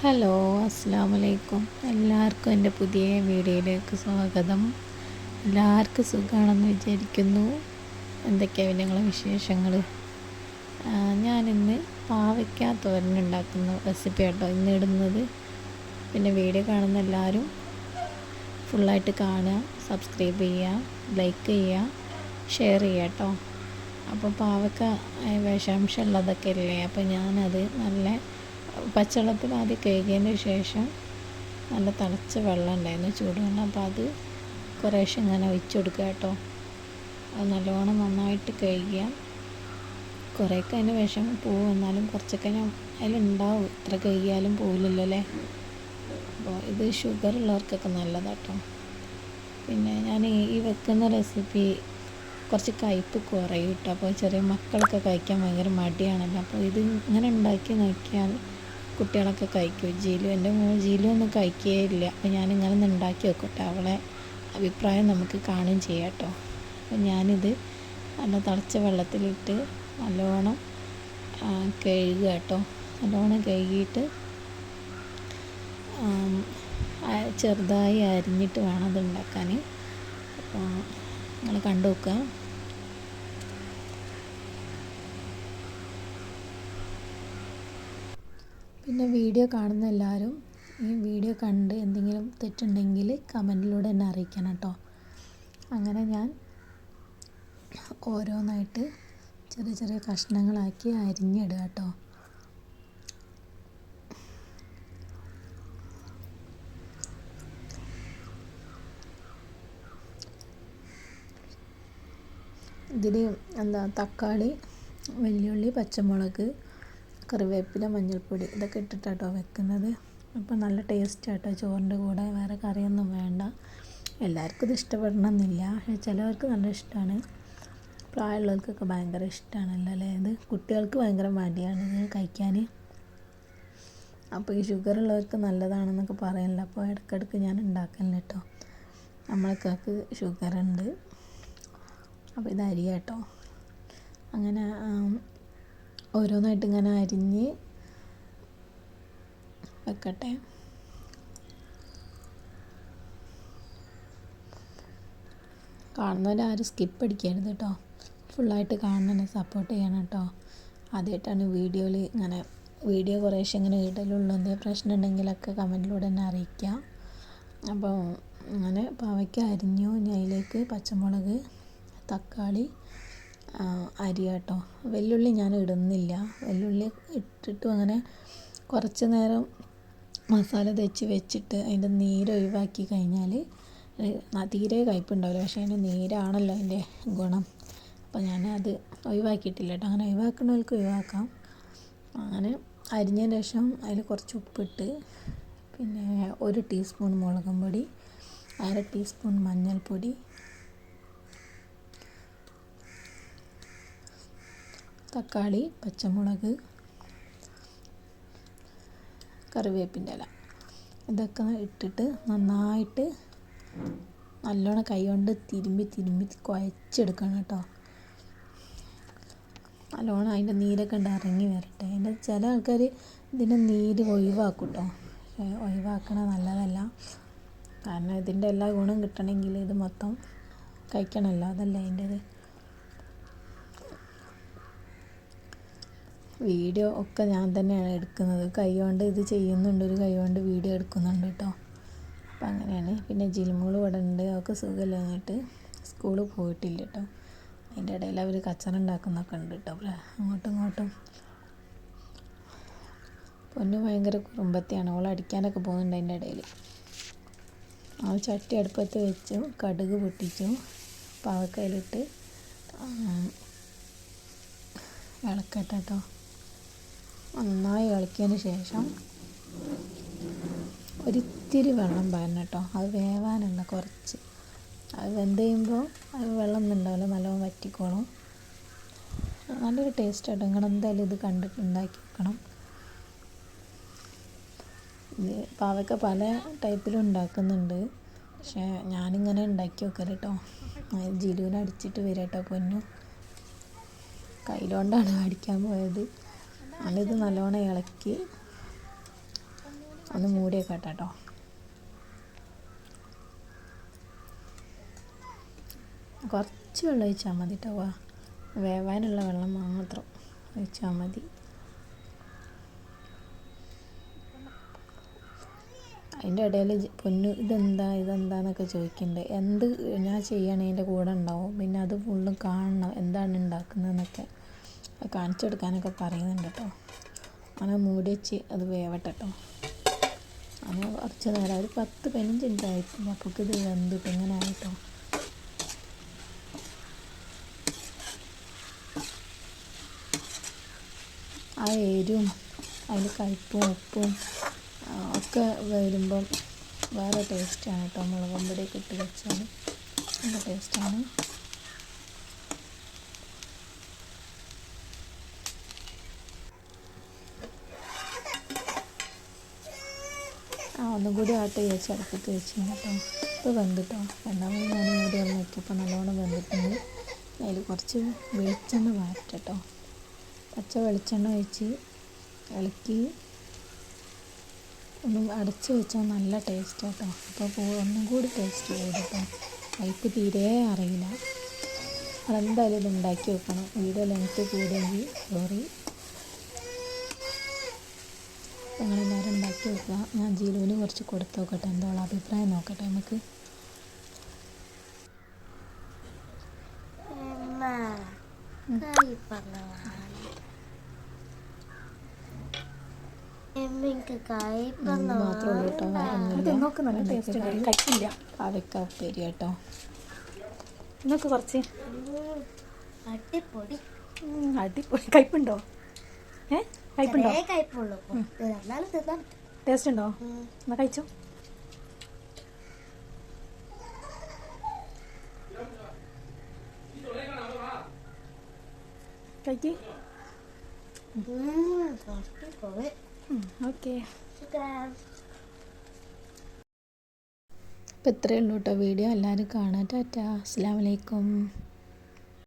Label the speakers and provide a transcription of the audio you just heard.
Speaker 1: Hello അസ്സാം വലൈക്കും എല്ലാവർക്കും എന്റെ പുതിയ വീഡിയോയിലേക്ക് സ്വാഗതം. എല്ലാവർക്കും സുഖമാണെന്ന് വിചാരിക്കുന്നു. എന്തൊക്കെയാണ് ഞങ്ങളെ വിശേഷങ്ങൾ? ഞാനിന്ന് പാവയ്ക്ക തോരനുണ്ടാക്കുന്ന റെസിപ്പി കേട്ടോ ഇന്ന് ഇടുന്നത്. പിന്നെ വീഡിയോ കാണുന്ന എല്ലാവരും ഫുള്ളായിട്ട് കാണുക സബ്സ്ക്രൈബ് ചെയ്യുക ലൈക്ക് ചെയ്യുക ഷെയർ ചെയ്യുക കേട്ടോ അപ്പോൾ പാവയ്ക്ക വിഷാംശമുള്ളതൊക്കെ ഇല്ലേ? അപ്പോൾ ഞാനത് നല്ല പച്ചവെള്ളത്തിൽ ആദ്യം കഴുകിയതിന് ശേഷം നല്ല തിളച്ച വെള്ളം ഉണ്ടായിരുന്നു ചൂടുവെള്ളം അപ്പോൾ അത് കുറേശ്ശെ ഇങ്ങനെ ഒഴിച്ചു കൊടുക്കുക കേട്ടോ. അത് നല്ലോണം നന്നായിട്ട് കഴുകുക കുറേയൊക്കെ അതിന് വിഷം പോവും എന്നാലും കുറച്ചൊക്കെ ഞാൻ അതിലുണ്ടാവും. ഇത്ര കഴുകിയാലും പോവില്ലല്ലോ അല്ലേ? അപ്പോൾ ഇത് ഷുഗർ ഉള്ളവർക്കൊക്കെ നല്ലതാട്ടോ പിന്നെ ഞാൻ ഈ വെക്കുന്ന റെസിപ്പി കുറച്ച് കയ്പ്പ് കുറയും കേട്ടോ. അപ്പോൾ ചെറിയ മക്കൾക്ക് കഴിക്കാൻ ഭയങ്കര മടിയാണല്ലോ. അപ്പോൾ ഇത് ഇങ്ങനെ ഉണ്ടാക്കി നോക്കിയാൽ കുട്ടികളൊക്കെ കഴിക്കും. ജീലു എന്റെ മോൾ ജീലു ഒന്നും കഴിക്കുകയില്ല അപ്പോൾ ഞാനിങ്ങനെ ഒന്ന് ഉണ്ടാക്കി വെക്കട്ടെ. അവളെ അഭിപ്രായം നമുക്ക് കാണുകയും ചെയ്യാം കേട്ടോ. അപ്പോൾ ഞാനിത് നല്ല തിളച്ച വെള്ളത്തിലിട്ട് നല്ലോണം കഴുകുക കേട്ടോ. നല്ലോണം കഴുകിയിട്ട് ചെറുതായി അരിഞ്ഞിട്ട് വേണം അത് ഉണ്ടാക്കാൻ. അപ്പോൾ നിങ്ങൾ കണ്ടു നോക്കുക. പിന്നെ വീഡിയോ കാണുന്ന എല്ലാവരും ഈ വീഡിയോ കണ്ട് എന്തെങ്കിലും തെറ്റുണ്ടെങ്കിൽ കമന്റിലൂടെ എന്നെ അറിയിക്കണം കേട്ടോ. അങ്ങനെ ഞാൻ ഓരോന്നായിട്ട് ചെറിയ ചെറിയ കഷ്ണങ്ങളാക്കി അരിഞ്ഞിടുക കേട്ടോ. ഇതിൽ എന്താ തക്കാളി വെല്ലുള്ളി പച്ചമുളക് കറിവേപ്പില മഞ്ഞൾപ്പൊടി ഇതൊക്കെ ഇട്ടിട്ടാട്ടോ വെക്കുന്നത്. അപ്പോൾ നല്ല ടേസ്റ്റ് ആട്ടോ ചോറിന്റെ കൂടെ. വേറെ കറിയൊന്നും വേണ്ട. എല്ലാവർക്കും ഇത് ഇഷ്ടപ്പെടണമെന്നില്ല. പക്ഷേ ചിലവർക്ക് നല്ല ഇഷ്ടമാണ്. പ്രായമുള്ളവർക്കൊക്കെ ഭയങ്കര ഇഷ്ടമാണല്ലോ അല്ലേ ഇത്? കുട്ടികൾക്ക് ഭയങ്കര മടിയാണ് ഇത് കഴിക്കാൻ. അപ്പോൾ ഈ ഷുഗർ ഉള്ളവർക്ക് നല്ലതാണെന്നൊക്കെ പറയണില്ല. അപ്പോൾ ഇടയ്ക്കിടയ്ക്ക് ഞാൻ ഉണ്ടാക്കലില്ല കേട്ടോ. നമ്മൾക്കൊക്കെ ഷുഗർ ഉണ്ട് അപ്പോൾ ഇത് അരി കേട്ടോ അങ്ങനെ ഓരോന്നായിട്ട് ഇങ്ങനെ അരിഞ്ഞ് വെക്കട്ടെ. കാണുന്നവരാരും സ്കിപ്പ് അടിക്കരുത് കേട്ടോ ഫുള്ളായിട്ട് കാണുന്നതിനെ സപ്പോർട്ട് ചെയ്യണം കേട്ടോ ആദ്യമായിട്ടാണ് വീഡിയോയിൽ ഇങ്ങനെ വീഡിയോ കുറേശ്ശെ ഇങ്ങനെ ഇടലുള്ളൂ. എന്തെങ്കിലും പ്രശ്നം ഉണ്ടെങ്കിലൊക്കെ കമന്റിലൂടെ തന്നെ അറിയിക്കാം. അപ്പോൾ അങ്ങനെ പാവയ്ക്ക അരിഞ്ഞു. ഇനി അതിലേക്ക് പച്ചമുളക് തക്കാളി അരി കേട്ടോ വെല്ലുള്ളി ഞാൻ ഇടുന്നില്ല വെല്ലുള്ളി ഇട്ടിട്ടും അങ്ങനെ കുറച്ച് നേരം മസാല തേച്ച് വെച്ചിട്ട് അതിന്റെ നീര് ഒഴിവാക്കി കഴിഞ്ഞാൽ തീരെ കയ്പുണ്ടാവില്ല പക്ഷേ അതിന്റെ നീരാണല്ലോ അതിന്റെ ഗുണം. അപ്പോൾ അത് ഒഴിവാക്കിയിട്ടില്ല കേട്ടോ. അങ്ങനെ ഒഴിവാക്കണവർക്ക് ഒഴിവാക്കാം. അങ്ങനെ അരിഞ്ഞതിന് ശേഷം അതിൽ കുറച്ച് ഉപ്പിട്ട് പിന്നെ ഒരു ടീസ്പൂൺ മുളകും പൊടി അര ടീസ്പൂൺ മഞ്ഞൾപ്പൊടി തക്കാളി പച്ചമുളക് കറിവേപ്പിന്റെ ഇല. ഇതൊക്കെ ഇട്ടിട്ട് നന്നായിട്ട് നല്ലോണം കൈ കൊണ്ട് തിരുമ്പി തിരുമ്പി കുഴച്ചെടുക്കണം കേട്ടോ. നല്ലോണം അതിന്റെ നീരൊക്കെ ഉണ്ട് ഇറങ്ങി വരട്ടെ. അതിന്റെ ചില ആൾക്കാർ ഇതിന്റെ നീര് ഒഴിവാക്കും കേട്ടോ. ഒഴിവാക്കണ നല്ലതല്ല. കാരണം ഇതിന്റെ എല്ലാ ഗുണം കിട്ടണമെങ്കിൽ ഇത് മൊത്തം കഴിക്കണമല്ലോ. അതല്ലേ അതിന്റെത്? വീഡിയോ ഒക്കെ ഞാൻ തന്നെയാണ് എടുക്കുന്നത്. കൈ കൊണ്ട് ഇത് ചെയ്യുന്നുണ്ട്. ഒരു കൈ കൊണ്ട് വീഡിയോ എടുക്കുന്നുണ്ട് കേട്ടോ. അപ്പം അങ്ങനെയാണ്. പിന്നെ ജിൽമോൾ ഇവിടെ ഉണ്ട്. അവൾക്ക് സുഖമില്ല എന്നിട്ട് സ്കൂളിൽ പോയിട്ടില്ല കേട്ടോ. അതിന്റെ ഇടയിൽ അവർ കച്ചറ ഉണ്ടാക്കുന്നൊക്കെ ഉണ്ട് കേട്ടോ. അങ്ങോട്ടും ഇങ്ങോട്ടും. പൊന്നു ഭയങ്കര കുറുമ്പത്തിയാണ്. അവൾ അടിക്കാനൊക്കെ പോകുന്നുണ്ട് അതിന്റെ ഇടയിൽ. ആ ചട്ടി അടുപ്പത്ത് വെച്ചു. കടുക് പൊട്ടിച്ചു. പാവക്കയിലിട്ട് ഇളക്കട്ടെ കേട്ടോ. നന്നായി ഇളക്കിയതിന് ശേഷം ഒരിത്തിരി വെള്ളം പാരണം കേട്ടോ. അത് വേവാനുണ്ട് കുറച്ച്. അത് വെന്ത് കഴിയുമ്പോൾ അത് വെള്ളം ഒന്നും ഉണ്ടാവില്ല നല്ലോണം വറ്റിക്കോളും. നല്ലൊരു ടേസ്റ്റ് ആയിട്ട് നിങ്ങൾ എന്തായാലും ഇത് കണ്ടിട്ട് ഉണ്ടാക്കി വെക്കണം പാവയ്ക്ക പല ടൈപ്പിലും ഉണ്ടാക്കുന്നുണ്ട്. പക്ഷേ ഞാനിങ്ങനെ ഉണ്ടാക്കി വെക്കൽ കേട്ടോ. ജിലുവിനെ അടിച്ചിട്ട് വരും കേട്ടോ പൊന്നു. കയ്യിലോണ്ടാണ് അടിക്കാൻ പോയത്. ഞാനിത് നല്ലോണം ഇളക്കി ഒന്ന് മൂടിയൊക്കെ കേട്ടോ കുറച്ച് വെള്ളം ഒഴിച്ചാൽ മതി കേട്ടോ വാ വേവാനുള്ള വെള്ളം മാത്രം ഒഴിച്ചാൽ മതി. അതിന്റെ ഇടയിൽ പൊന്നു ഇതെന്താ ഇതെന്താന്നൊക്കെ ചോദിക്കുന്നുണ്ട് എന്ത് ഞാൻ ചെയ്യണതിന്റെ കൂടെ ഉണ്ടാവും. പിന്നെ അത് ഫുള്ളും കാണണം. എന്താണ് ഉണ്ടാക്കുന്നതെന്നൊക്കെ. കാണിച്ചു കൊടുക്കാനൊക്കെ പറയുന്നുണ്ട് കേട്ടോ. അങ്ങനെ മൂടി വെച്ച് അത് വേവട്ടെ കേട്ടോ. അങ്ങനെ കുറച്ച് നേരം ഒരു പത്ത് പതിനഞ്ച് മിനിറ്റ് ആയിരിക്കും അപ്പോൾ ഇത് വെന്തിട്ട് ഇങ്ങനെ ആയിട്ടോ ആ എരിവും അതിൽ കയ്പും ഉപ്പും ഒക്കെ വരുമ്പം വേറെ ടേസ്റ്റാണ് കേട്ടോ. മുളകും പൊടിയൊക്കെ ഇട്ട് വെച്ചാൽ നല്ല ടേസ്റ്റാണ് ആ ഒന്നും കൂടി ആട്ട് ചേച്ചി അടുപ്പത്ത് വെച്ച് കേട്ടോ ഇപ്പോൾ വെന്തിട്ടോ. രണ്ടാമത് ഞാൻ ഇവിടെ ഒന്ന് നോക്കിയപ്പോൾ നല്ലോണം വെന്തിട്ടുണ്ട്. അതിൽ കുറച്ച് വെളിച്ചെണ്ണ വാറ്റട്ടോ പച്ച വെളിച്ചെണ്ണ ഒഴിച്ച് ഇളക്കി ഒന്ന് അടച്ച് വെച്ചാൽ നല്ല ടേസ്റ്റ് കേട്ടോ അപ്പോൾ ഒന്നും കൂടി ടേസ്റ്റ് കൂടും കേട്ടോ അതിക്ക് തീരെ അറിയില്ല. അതെന്തായാലും ഇത് ഉണ്ടാക്കി വെക്കണം. വീഡിയോ ലെങ്ത്ത് കൂടിയെങ്കിൽ സോറി. ഞങ്ങളെല്ലാവരും വെക്കുക ഞാൻ ജീലുവിന് കുറച്ച് കൊടുത്ത് നോക്കട്ടെ എന്തോളം അഭിപ്രായം നോക്കട്ടെ നമുക്ക്? മാത്രമേ കേട്ടോ. ഉപ്പേരി
Speaker 2: കുറച്ച്.
Speaker 3: അടിപൊളി.
Speaker 2: അടിപൊളി. കയ്പുണ്ടോ? ഏ? കയ്പുണ്ടോ?
Speaker 3: കയ്പുള്ളൂ.
Speaker 2: ടേസ്റ്റ് ഉണ്ടോ? എന്നാ കഴിച്ചോ.
Speaker 3: അടിപൊളി
Speaker 2: ഓക്കെ.
Speaker 1: ഇത്രയേ ഉള്ളൂ കേട്ടോ വീഡിയോ. എല്ലാവരും കാണാം ടാറ്റാ. അസ്സാം വലൈക്കും